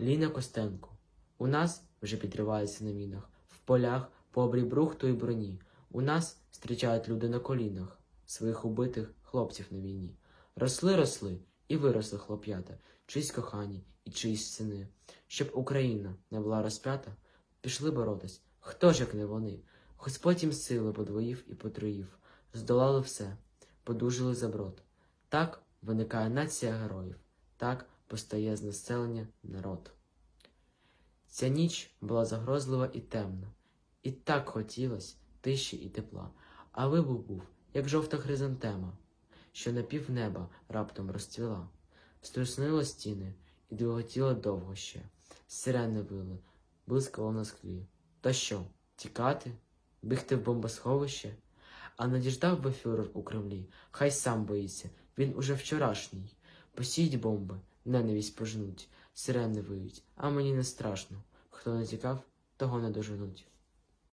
Ліна Костенко. У нас вже підривається на мінах, в полях по обрій брухту і броні. У нас зустрічають люди на колінах, своїх убитих хлопців на війні. Росли, росли і виросли хлоп'ята, чиїсь кохані і чиїсь сини. Щоб Україна не була розп'ята, пішли боротись. Хто ж як не вони? Господь їм сили подвоїв і потроїв, здолали все, подужили за брод. Так виникає нація героїв, так постає з населення народ. Ця ніч була загрозлива і темна, і так хотілось тиші і тепла, а вибух був, як жовта хризантема, що на пів неба раптом розцвіла. Струснило стіни і двиготіло довго ще. Сирени вили, блискало на склі. Та що, тікати? Бігти в бомбосховище? А надіждав би фюрер у Кремлі, хай сам боїться, він уже вчорашній. Посіють бомби, ненависть пожнуть, сирени виють, а мені не страшно. Хто не тікав, того не доженуть.